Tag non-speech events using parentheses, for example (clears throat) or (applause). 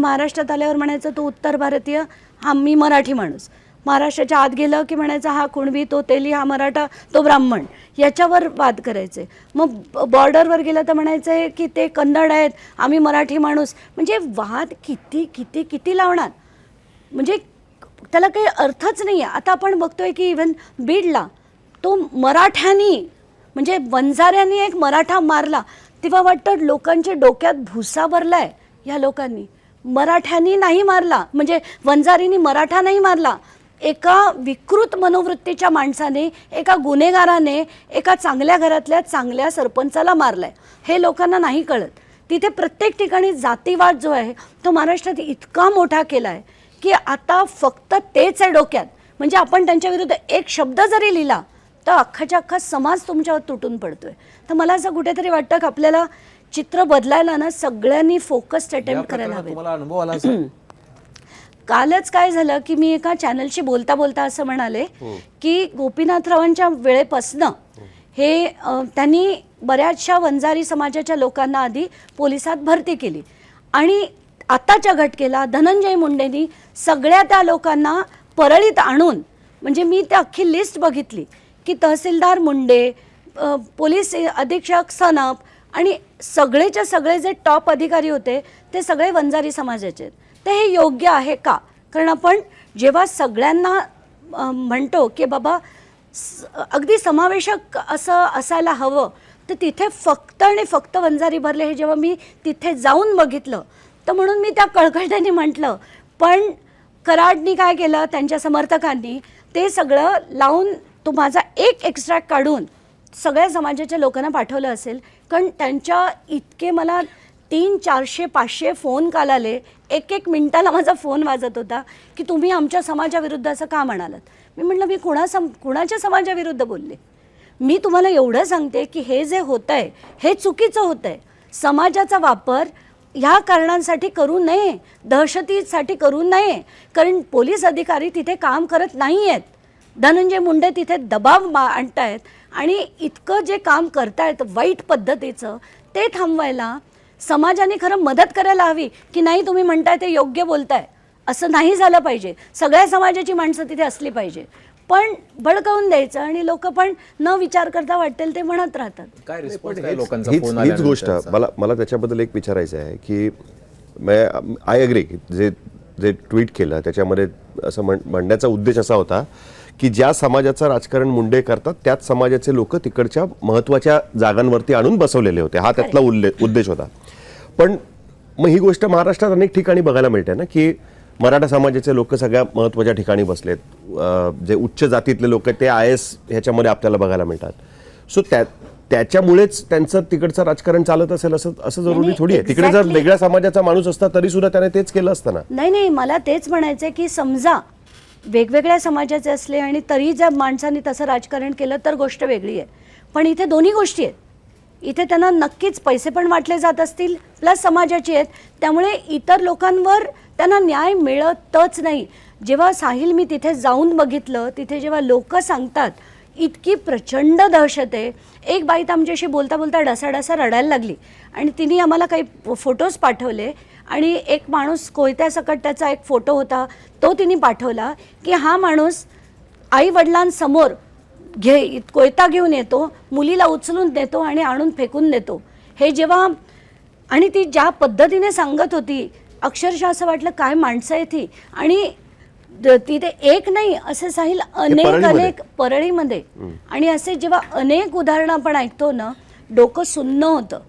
महाराष्ट्रात आल्यावर म्हणायचं तो उत्तर भारतीय हा मी मराठी माणूस. महाराष्ट्राच्या आत गेलं की म्हणायचं हा कुणबी तो तेली हा मराठा तो ब्राह्मण. याच्यावर वाद करायचे. मग बॉर्डरवर गेलं तर म्हणायचं की ते कन्नड आहेत आम्ही मराठी माणूस. म्हणजे वाद किती किती किती लावणार? म्हणजे त्याला काही अर्थच नाही आहे आता आपण बघतोय की इवन बीडला तो मराठ्यांनी म्हणजे वंजाऱ्यांनी एक मराठा मारला. तेव्हा वाटतं लोकांच्या डोक्यात भुसा भरलाय ह्या लोकांनी. मराठ्यांनी नाही मारला. म्हणजे वंजारीनी मराठा नाही मारला. एका विकृत मनोवृत्तीच्या माणसाने एका गुन्हेगाराने एका चांगल्या घरातल्या चांगल्या सरपंचाला मारलाय. हे लोकांना नाही कळत. तिथे प्रत्येक ठिकाणी जातीवाद जो आहे तो महाराष्ट्रात इतका मोठा केला आहे की आता फक्त तेच आहे डोक्यात. म्हणजे आपण त्यांच्या विरुद्ध एक शब्द जरी लिहिला तर अख्खाच्या अख्खा समाज तुमच्यावर तुटून पडतोय. तर मला असं कुठेतरी वाटतं की आपल्याला चित्र बदलायला ना सगळ्यांनी फोकस्ड अटेम्प्ट करायला हवे अनुभव आला (clears throat) कालच काय झालं की मी एका चॅनलशी बोलता बोलता असं म्हणाले की गोपीनाथरावांच्या वेळेपासनं हे. अ, त्यांनी बऱ्याचशा वंजारी समाजाच्या लोकांना आधी पोलिसात भरती केली. आणि आताच्या घटकेला धनंजय मुंडेंनी सगळ्या त्या लोकांना परळीत आणून म्हणजे मी त्या अख्खी लिस्ट बघितली की तहसीलदार मुंडे पोलीस अधीक्षक सनप आणि सगळेच्या सगळे जे टॉप अधिकारी होते ते सगळे वंजारी समाजाचे आहेत. तर हे योग्य आहे का? कारण आपण जेव्हा सगळ्यांना म्हणतो की बाबा अगदी समावेशक असं असायला हवं तर तिथे फक्त आणि फक्त वंजारी भरले हे जेव्हा मी तिथे जाऊन बघितलं तर म्हणून मी त्या कळकळत्याने म्हटलं पण कराडनी काय केलं त्यांच्या समर्थकांनी ते सगळं लावून तो माझा एक एक्स्ट्रॅक्ट काढून सगळ्या समाजाच्या लोकांना पाठवलं असेल कारण त्यांच्या इतके मला तीन चारशे पाचशे फोन काल आले एक एक मिनिटाला माझा फोन वाजत होता की तुम्ही आमच्या समाजाविरुद्ध असं का म्हणालात? मी म्हटलं मी कुणा सम कुणाच्या समाजाविरुद्ध बोलले? मी तुम्हाला एवढं सांगते की हे जे होतं आहे हे चुकीचं होतं आहे समाजाचा वापर ह्या कारणांसाठी करू नये दहशतीसाठी करू नये कारण पोलीस अधिकारी तिथे काम करत नाही आहेत धनंजय मुंडे तिथे दबाव मा आणतायत. आणि इतकं जे काम करतायत वाईट पद्धतीचं ते थांबवायला समाजाने खरं मदत करायला हवी की नाही तुम्ही म्हणताय ते योग्य बोलताय. असं नाही झालं पाहिजे. सगळ्या समाजाची माणसं तिथे असली पाहिजे. पण भडकावून द्यायचं आणि लोक पण न विचार करता वाटेल ते म्हणत राहतात. काय रिस्पॉन्स काय लोकांचा हीच गोष्ट? मला मला त्याच्याबद्दल एक विचारायचं आहे की आय अग्री जे जे ट्विट केलं त्याच्यामध्ये असं म्हण म्हणण्याचा उद्देश असा होता की ज्या समाजाचं राजकारण मुंडे करतात त्याच समाजाचे लोक तिकडच्या महत्त्वाच्या जागांवरती आणून बसवलेले होते. हा त्यातला उल्ले उद्देश होता. पण मग ही गोष्ट महाराष्ट्रात अनेक ठिकाणी बघायला मिळते ना की मराठा समाजाचे लोक सगळ्या महत्त्वाच्या ठिकाणी बसलेत. जे उच्च जातीतले लोक आहेत ते आय एस ह्याच्यामध्ये आपल्याला बघायला मिळतात. सो त्या त्याच्यामुळेच त्यांचं तिकडचं राजकारण चालत असेल असं असं जरुरी थोडी आहे. तिकडे जर. वेगळ्या समाजाचा माणूस असता तरी सुद्धा त्याने तेच केलं असतं ना. नाही नाही मला तेच म्हणायचं आहे की समजा वेगवेगळ्या समाजाचे असले आणि तरी जर माणसांनी तसं राजकारण केलं तर गोष्ट वेगळी आहे. पण इथे दोन्ही गोष्टी आहेत. इथे त्यांना नक्कीच पैसे पण वाटले जात असतील प्लस समाजाची आहेत. त्यामुळे इतर लोकांवर त्यांना न्याय मिळतच नाही. जेव्हा साहिल मी तिथे जाऊन बघितलं तिथे जेव्हा लोक सांगतात इतकी प्रचंड दहशत आहे. एक बाई तर आमच्याशी बोलता बोलता डसाडसा रडायला लागली. आणि तिने आम्हाला काही फोटोज पाठवले. आणि एक माणूस कोयत्यासकट त्याचा एक फोटो होता तो तिने पाठवला की हा माणूस आई वडिलांसमोर घे कोयता घेऊन येतो मुलीला उचलून देतो आणि आणून फेकून देतो. हे जेव्हा आणि ती ज्या पद्धतीने सांगत होती अक्षरशः असं वाटलं काय माणसं आहे ती आणि तिथे एक नाही असे साहिल अनेक. अनेक परळीमध्ये. आणि असे जेव्हा अनेक उदाहरणं आपण ऐकतो ना डोकं सुन्न होतं.